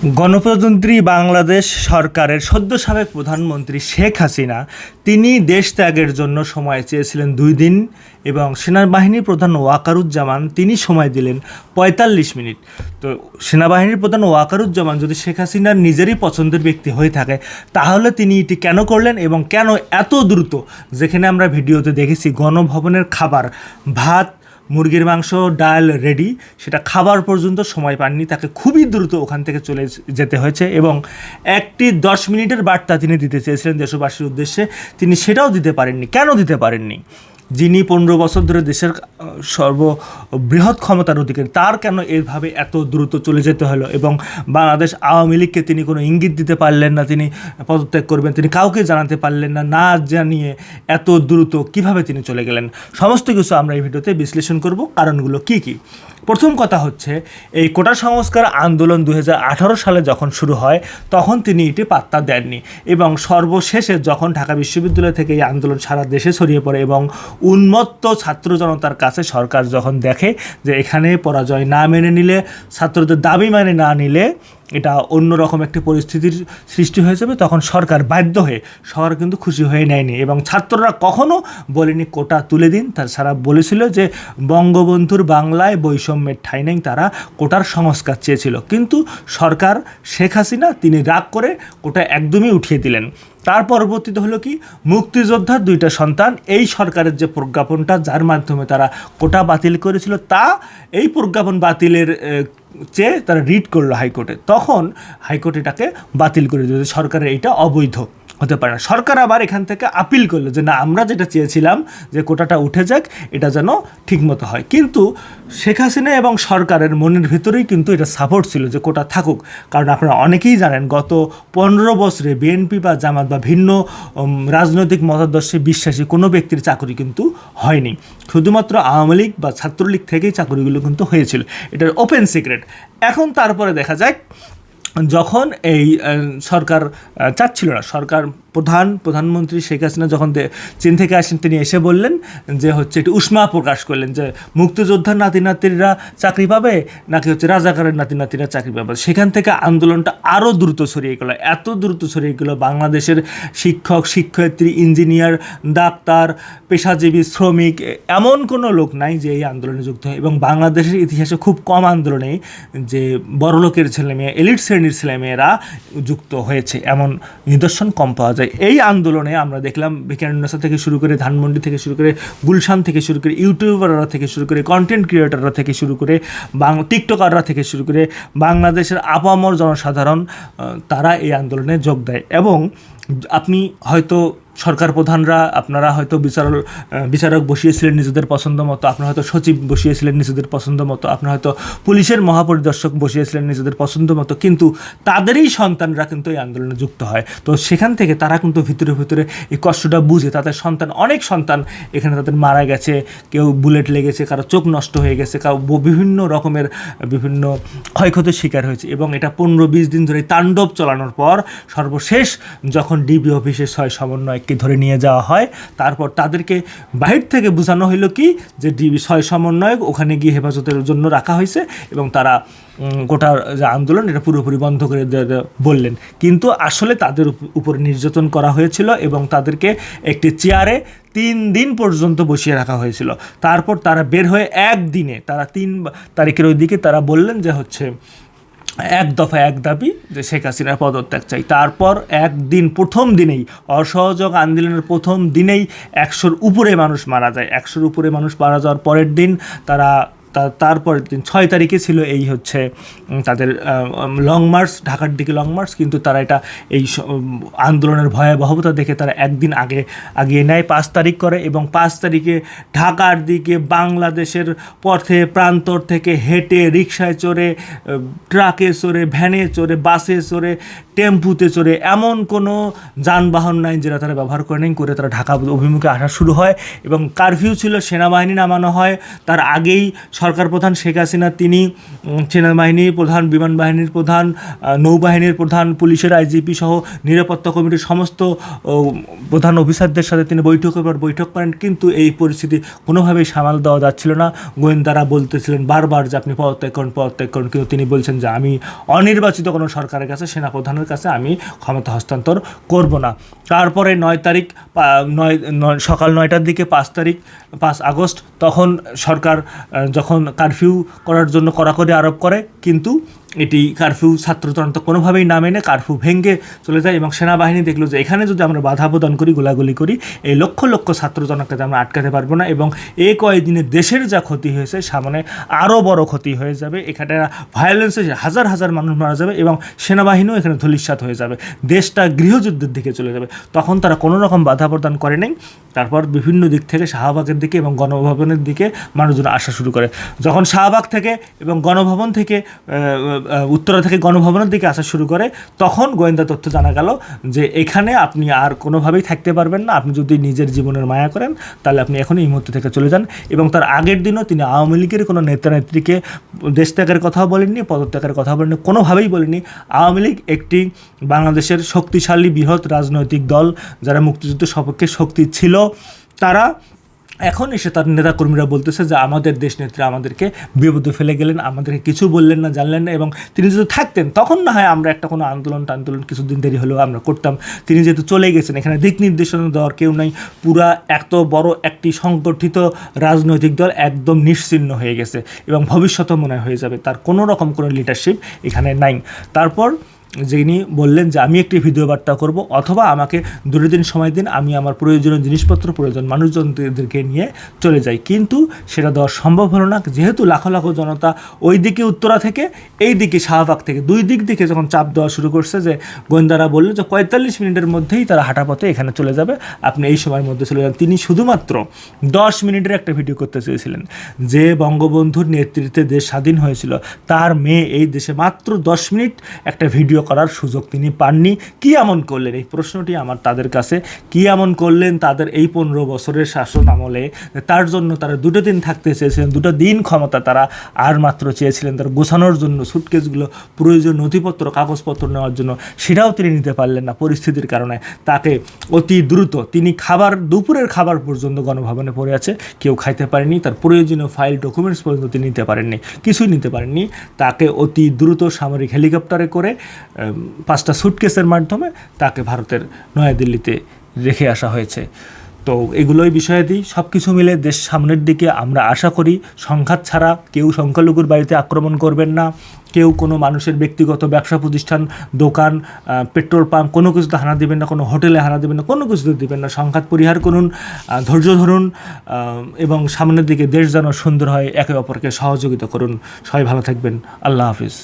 গণপ্রজাতন্ত্রী বাংলাদেশ সরকারের সদ্য সাবেক প্রধানমন্ত্রী শেখ হাসিনা, তিনি দেশ ত্যাগের জন্য সময় চেয়েছিলেন দুই দিন এবং সেনাবাহিনীর প্রধান ওয়াকারুজ্জামান, তিনি সময় দিলেন পঁয়তাল্লিশ মিনিট। তো সেনাবাহিনীর প্রধান ওয়াকারুজ্জামান যদি শেখ হাসিনার নিজেরই পছন্দের ব্যক্তি হয়ে থাকে, তাহলে তিনি এটি কেন করলেন এবং কেন এত দ্রুত? যেখানে আমরা ভিডিওতে দেখেছি গণভবনের খাবার, ভাত মুরগির মাংস ডাল রেডি সেটা খাবার পর্যন্ত সময় পাননি, তাকে খুবই দ্রুত ওখান থেকে চলে যেতে হয়েছে এবং একটি দশ মিনিটের বার্তা তিনি দিতে চেয়েছিলেন দেশবাসীর উদ্দেশ্যে, তিনি সেটাও দিতে পারেননি। কেন দিতে পারেননি? যিনি পনেরো বছর ধরে দেশের সর্ব সর্ববৃহৎ ক্ষমতার অধিকারী, তার কেন এভাবে এত দ্রুত চলে যেতে হলো? এবং বাংলাদেশ আওয়ামী লীগকে তিনি কোনো ইঙ্গিত দিতে পারলেন না, তিনি পদত্যাগ করবেন, তিনি কাউকে জানাতে পারলেন না না জানিয়ে এত দ্রুত কীভাবে তিনি চলে গেলেন? সমস্ত কিছু আমরা এই ভিডিওতে বিশ্লেষণ করব, কারণগুলো কি কি? প্রথম কথা হচ্ছে, এই কোটা সংস্কার আন্দোলন দু হাজার আঠারো সালে যখন শুরু হয়, তখন তিনি এটি পাত্তা দেননি এবং সর্বশেষে যখন ঢাকা বিশ্ববিদ্যালয় থেকে এই আন্দোলন সারা দেশে ছড়িয়ে পড়ে এবং উন্মত্ত ছাত্র জনতার কাছে সরকার যখন দেখে যে এখানে পরাজয় না মেনে নিলে, ছাত্রদের দাবি মেনে না নিলে এটা অন্যরকম একটি পরিস্থিতির সৃষ্টি হয়ে যাবে, তখন সরকার বাধ্য হয়ে, সরকার কিন্তু খুশি হয়ে নেয়নি। এবং ছাত্ররা কখনো বলেনি কোটা তুলে দিন। তাছাড়া বলেছিল যে বঙ্গবন্ধুর বাংলায় বৈষম্যের ঠাই নেই, তারা কোটার সংস্কার চেয়েছিল। কিন্তু সরকার শেখ হাসিনা, তিনি রাগ করে কোটা একদমই উঠিয়ে দিলেন। তার পরবর্তীতে হলো কি মুক্তিযোদ্ধার দুইটা সন্তান, এই সরকারের যে প্রজ্ঞাপনটা যার মাধ্যমে তারা কোটা বাতিল করেছিল, তা এই প্রজ্ঞাপন বাতিলের চেয়ে তারা রিট করল হাইকোর্টে। তখন হাইকোর্ট এটাকে বাতিল করে দিল সরকারের এইটা অবৈধ। হতে পারে না। সরকার আবার এখান থেকে আপিল করল যে, না, আমরা যেটা চেয়েছিলাম যে কোটাটা উঠে যাক, এটা যেন ঠিকমতো হয়। কিন্তু শেখ হাসিনা এবং সরকারের মনের ভেতরেই কিন্তু এটা সাপোর্ট ছিল যে কোটা থাকুক। কারণ আপনারা অনেকেই জানেন, গত পনেরো বছরে বিএনপি বা জামাত বা ভিন্ন রাজনৈতিক মতাদর্শে বিশ্বাসী কোনো ব্যক্তির চাকরি কিন্তু হয়নি। শুধুমাত্র আওয়ামী লীগ বা ছাত্রলীগ থেকেই চাকরিগুলো কিন্তু হয়েছিল। এটার ওপেন সিক্রেট এখন তারপরে দেখা যায় যখন এই সরকার চাচ্ছিল না, সরকার প্রধান, প্রধানমন্ত্রী শেখ হাসিনা যখন চীন থেকে আসেন, তিনি এসে বললেন যে হচ্ছে একটু উষ্মা প্রকাশ করলেন যে মুক্তিযোদ্ধার নাতি নাতিরা চাকরি পাবে, নাকি হচ্ছে রাজাকারের নাতি নাতিরা চাকরি পাবে। সেখান থেকে আন্দোলনটা আরও দ্রুত ছড়িয়ে গেলো, এত দ্রুত ছড়িয়ে গেলো। বাংলাদেশের শিক্ষক, শিক্ষয়িত্রী, ইঞ্জিনিয়ার, ডাক্তার, পেশাজীবী, শ্রমিক, এমন কোনো লোক নাই যে এই আন্দোলনে যুক্ত হয়। এবং বাংলাদেশের ইতিহাসে খুব কম আন্দোলনে যে বড়লোকের ছেলেমেয়ে, এলিট শ্রেণির ছেলেমেয়েরা যুক্ত হয়েছে, এমন নিদর্শন কম পাওয়া যায়। এই আন্দোলনে আমরা দেখলাম বিজ্ঞানসা থেকে শুরু করে ধানমন্ডি থেকে শুরু করে গুলশান থেকে শুরু করে ইউটিউবাররা থেকে শুরু করে কন্টেন্ট ক্রিয়েটাররা থেকে শুরু করে বাং টিকটকাররা থেকে শুরু করে বাংলাদেশের আপামর জনসাধারণ তারা এই আন্দোলনে যোগ দেয়। এবং আপনি হয়তো সরকার প্রধানরা, আপনারা হয়তো বিচার বিচারক বসিয়েছিলেন নিজেদের পছন্দ মতো, আপনারা হয়তো সচিব বসিয়েছিলেন নিজেদের পছন্দ মতো, আপনারা হয়তো পুলিশের মহাপরিদর্শক বসিয়েছিলেন নিজেদের পছন্দ মতো, কিন্তু তাদেরই সন্তানরা কিন্তু এই আন্দোলনে যুক্ত হয়। তো সেখান থেকে তারা কিন্তু ভিতরে ভিতরে এই কষ্টটা বুঝে, তাদের সন্তান, অনেক সন্তান এখানে তাদের মারা গেছে, কেউ বুলেট লেগেছে, কারও চোখ নষ্ট হয়ে গেছে কারও বিভিন্ন রকমের, বিভিন্ন ক্ষয়ক্ষতির শিকার হয়েছে এবং এটা পনেরো বিশ দিন ধরে তাণ্ডব চালানোর পর সর্বশেষ যখন ডিবি অফিসের ছয় সমন্বয়ককে ধরে নিয়ে যাওয়া হয়। তারপর তাদেরকে বাহির থেকে বোঝানো হলো কি, যে ডিবি ছয় সমন্বয়ক ওখানে গিয়ে হেফাজতের জন্য রাখা হয়েছে এবং তারা গোটার যে আন্দোলন এটা পুরোপুরি বন্ধ করে বললেন। কিন্তু আসলে তাদের উপ- উপরে নির্যাতন করা হয়েছিল এবং তাদেরকে একটি চেয়ারে তিন দিন পর্যন্ত বসিয়ে রাখা হয়েছিল। তারপর তারা বের হয়ে একদিনে, তারা তিন তারিখের ওই দিকে তারা বললেন যে হচ্ছে এক দফা এক দাবি যে শেখ হাসিনার পদত্যাগ চাই। তারপর একদিন, প্রথম দিনেই, অসহযোগ আন্দোলনের প্রথম দিনেই একশোর উপরে মানুষ মারা যায়। একশোর উপরে মানুষ মারা যাওয়ার পরের দিন তারা তারপরের দিন ছয় তারিখে ছিল এই হচ্ছে তাদের লং মার্চ ঢাকার দিকে লং মার্চ কিন্তু তারা এটা, এই আন্দোলনের ভয়াবহতা দেখে তারা একদিন আগে, আগিয়ে নেয়, পাঁচ তারিখ করে এবং পাঁচ তারিখে ঢাকার দিকে বাংলাদেশের পথে প্রান্তর থেকে হেঁটে রিক্সায় চড়ে ট্রাকে চড়ে, ভ্যানে চড়ে, বাসে চড়ে, টেম্পুতে চড়ে, এমন কোনো যানবাহন নাই যেটা তারা ব্যবহার করে নেই, করে তারা ঢাকা অভিমুখে আসা শুরু হয় এবং কারফিউ ছিল, সেনাবাহিনী নামানো হয়, তার আগেই সরকার প্রধান শেখ হাসিনা তিনি উম, সেনাবাহিনীর প্রধান বিমান বাহিনীর প্রধান নৌবাহিনীর প্রধান পুলিশের আইজিপি সহ নিরাপত্তা কমিটির সমস্ত প্রধান অফিসারদের সাথে তিনি বৈঠকের পর বৈঠক করেন। কিন্তু এই পরিস্থিতি কোনোভাবেই সামাল দেওয়া যাচ্ছিল না। গোয়েন্দারা বলতেছিলেন বারবার যে আপনি পদত্যাগ করুন পদত্যাগ করুন। কিন্তু তিনি বলছেন যে আমি অনির্বাচিত কোনো সরকারের কাছে সেনাপ্রধানের কাছে আমি ক্ষমতা হস্তান্তর করব না। তারপরে নয় তারিখ নয় সকাল নয়টার দিকে পাঁচ তারিখ পাঁচ আগস্ট তখন সরকার আহ, যখন কারফিউ করার জন্য কড়াকড়ি আরোপ করে কিন্তু এটি কারফিউ ছাত্র জনতা কোনোভাবেই না মেনে কারফিউ ভেঙে চলে যায় এবং সেনাবাহিনী দেখল যে এখানে যদি আমরা বাধা প্রদান করি, গোলাগুলি করি, এই লক্ষ লক্ষ ছাত্র জনতাকে আমরা আটকাতে পারব না এবং এ কয়েকদিনে দেশের যা ক্ষতি হয়েছে, সামনে আরও বড় ক্ষতি হয়ে যাবে। এখানে ভায়োলেন্সে হাজার হাজার মানুষ মারা যাবে এবং সেনাবাহিনীও এখানে ধূলিসাৎ হয়ে যাবে। দেশটা গৃহযুদ্ধের দিকে চলে যাবে। তখন তারা কোনো রকম বাধা প্রদান করে নাই। তারপর বিভিন্ন দিক থেকে শাহবাগের দিকে এবং গণভবনের দিকে মানুষজন আসা শুরু করে। যখন শাহবাগ থেকে এবং গণভবন থেকে উত্তরা থেকে গণভবনের দিকে আসা শুরু করে, তখন গোয়েন্দা তথ্য জানা গেল যে এখানে আপনি আর কোনোভাবেই থাকতে পারবেন না। আপনি যদি নিজের জীবনের মায়া করেন, তাহলে আপনি এখন এই মুহূর্তে থেকে চলে যান। এবং তার আগের দিনও তিনি আওয়ামী লীগের কোনো নেতা নেত্রীকে দেশ ত্যাগের কথাও বলেননি, পদত্যাগের কথা বলেননি, কোনোভাবেই বলেনি আওয়ামী লীগ একটি বাংলাদেশের শক্তিশালী, বৃহৎ রাজনৈতিক দল, যারা মুক্তিযুদ্ধ সপক্ষে শক্তি ছিল, তারা এখন এসে তার নেতাকর্মীরা বলতেছে যে আমাদের দেশ নেত্রী আমাদেরকে বিপদে ফেলে গেলেন, আমাদেরকে কিছু বললেন না, জানলেন না এবং তিনি যদি থাকতেন, তখন না হয় আমরা একটা কোনো আন্দোলন টান্দোলন কিছুদিন দেরি হলেও আমরা করতাম। তিনি যেহেতু চলে গেছেন, এখানে দিক নির্দেশনা দেওয়ার কেউ নাই। পুরা এত বড় একটি সংগঠিত রাজনৈতিক দল একদম নিশ্চিহ্ন হয়ে গেছে এবং ভবিষ্যতেও মনে হয়ে যাবে। তার কোনো রকম কোনো লিডারশিপ এখানে নাই। তারপর যিনি বললেন যে আমি একটি ভিডিও বার্তা করব, অথবা আমাকে দুটো দিন সময় দিন আমি আমার প্রয়োজনীয় জিনিসপত্র, প্রয়োজন মানুষজনদেরকে নিয়ে চলে যাই। কিন্তু সেটা দেওয়া সম্ভব হলো না। যেহেতু লাখো লাখো জনতা ওই দিকে উত্তরা থেকে, এই দিকে শাহবাগ থেকে, দুই দিক দিকে যখন চাপ দেওয়া শুরু করছে যে গোয়েন্দারা বলল যে পঁয়তাল্লিশ মিনিটের মধ্যেই তারা হাঁটা পথে এখানে চলে যাবে, আপনি এই সময়ের মধ্যে চলে যান। তিনি শুধুমাত্র দশ মিনিটের একটা ভিডিও করতে চেয়েছিলেন। যে বঙ্গবন্ধুর নেতৃত্বে দেশ স্বাধীন হয়েছিল, তার মেয়ে এই দেশে মাত্র দশ মিনিট একটা ভিডিও করার সুযোগ তিনি পাননি। কি এমন করলেন? এই প্রশ্নটি আমার তাদের কাছে, কি এমন করলেন তাদের এই পনেরো বছরের শাসন আমলে? তার জন্য তারা দুটো দিন থাকতে চেয়েছিলেন, দুটো দিন ক্ষমতা তারা আর মাত্র চেয়েছিলেন। তার গোছানোর জন্য সুটকেসগুলো প্রয়োজন নথিপত্র, কাগজপত্র নেওয়ার জন্য সেটাও তিনি নিতে পারলেন না পরিস্থিতির কারণে। তাকে অতি দ্রুত তিনি খাবার, দুপুরের খাবার পর্যন্ত গণভবনে পড়ে আছে। কেউ খাইতে পারেনি, তার প্রয়োজনীয় ফাইল ডকুমেন্টস পর্যন্ত তিনি নিতে পারেননি, কিছুই নিতে পারেননি। তাকে অতি দ্রুত সামরিক হেলিকপ্টারে করে পাঁচটা সুটকেসের মাধ্যমে তাকে ভারতের নয়াদিল্লিতে রেখে আসা হয়েছে। তো এগুলোই বিষয়ে দিই। সব কিছু মিলে দেশ সামনের দিকে আমরা আশা করি, সংঘাত ছাড়া কেউ সংখ্যালঘুর বাড়িতে আক্রমণ করবেন না। কেউ কোনো মানুষের ব্যক্তিগত ব্যবসা প্রতিষ্ঠান, দোকান পেট্রোল পাম্প, কোনো কিছুতে হানা দেবেন না, কোনো হোটেলে হানা দেবেন না, কোনো কিছুতে দেবেন না। সংঘাত পরিহার করুন ধৈর্য ধরুন এবং সামনের দিকে দেশ যেন সুন্দর হয়, একে অপরকে সহযোগিতা করুন। সবাই ভালো থাকবেন। আল্লাহ হাফিজ।